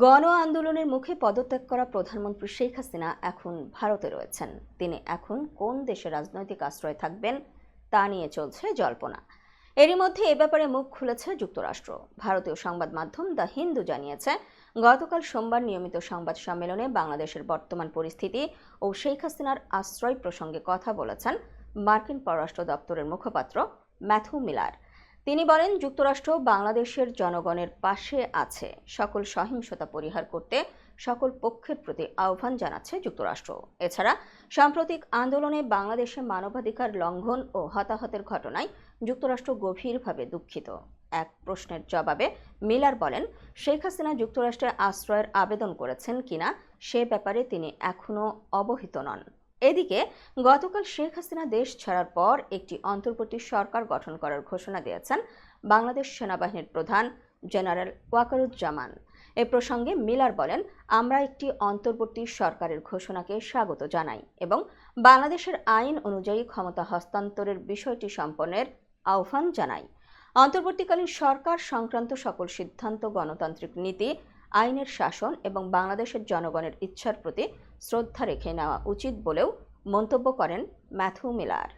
গণ আন্দোলনের মুখে পদত্যাগ করা প্রধানমন্ত্রী শেখ হাসিনা এখন ভারতে রয়েছেন। তিনি এখন কোন দেশে রাজনৈতিক আশ্রয় থাকবেন তা নিয়ে চলছে জল্পনা। এরই মধ্যে এ ব্যাপারে মুখ খুলেছে যুক্তরাষ্ট্র। ভারতীয় সংবাদ মাধ্যম দ্য হিন্দু জানিয়েছে, গতকাল সোমবার নিয়মিত সংবাদ সম্মেলনে বাংলাদেশের বর্তমান পরিস্থিতি ও শেখ হাসিনার আশ্রয় প্রসঙ্গে কথা বলেছেন মার্কিন পররাষ্ট্র দপ্তরের মুখপাত্র ম্যাথু মিলার। তিনি বলেন, যুক্তরাষ্ট্র বাংলাদেশের জনগণের পাশে আছে। সকল সহিংসতা পরিহার করতে সকল পক্ষের প্রতি আহ্বান জানাচ্ছে যুক্তরাষ্ট্র। এছাড়া, সাম্প্রতিক আন্দোলনে বাংলাদেশে মানবাধিকার লঙ্ঘন ও হতাহতের ঘটনায় যুক্তরাষ্ট্র গভীরভাবে দুঃখিত। এক প্রশ্নের জবাবে মিলার বলেন, শেখ হাসিনা যুক্তরাষ্ট্রে আশ্রয়ের আবেদন করেছেন কিনা সে ব্যাপারে তিনি এখনও অবহিত নন। এদিকে, গতকাল শেখ হাসিনা দেশ ছাড়ার পর একটি অন্তর্বর্তী সরকার গঠন করার ঘোষণা দিয়েছেন বাংলাদেশ সেনাবাহিনীর প্রধান জেনারেল ওয়াকারুজ্জামান। এ প্রসঙ্গে মিলার বলেন, আমরা একটি অন্তর্বর্তী সরকারের ঘোষণাকে স্বাগত জানাই এবং বাংলাদেশের আইন অনুযায়ী ক্ষমতা হস্তান্তরের বিষয়টি সম্পন্নের আহ্বান জানাই। অন্তর্বর্তীকালীন সরকার সংক্রান্ত সকল সিদ্ধান্ত, গণতান্ত্রিক নীতি আইনের শাসন এবং বাংলাদেশের জনগণের ইচ্ছার প্রতি শ্রদ্ধা রেখে নেওয়া উচিত বলেও মন্তব্য করেন ম্যাথু মিলার।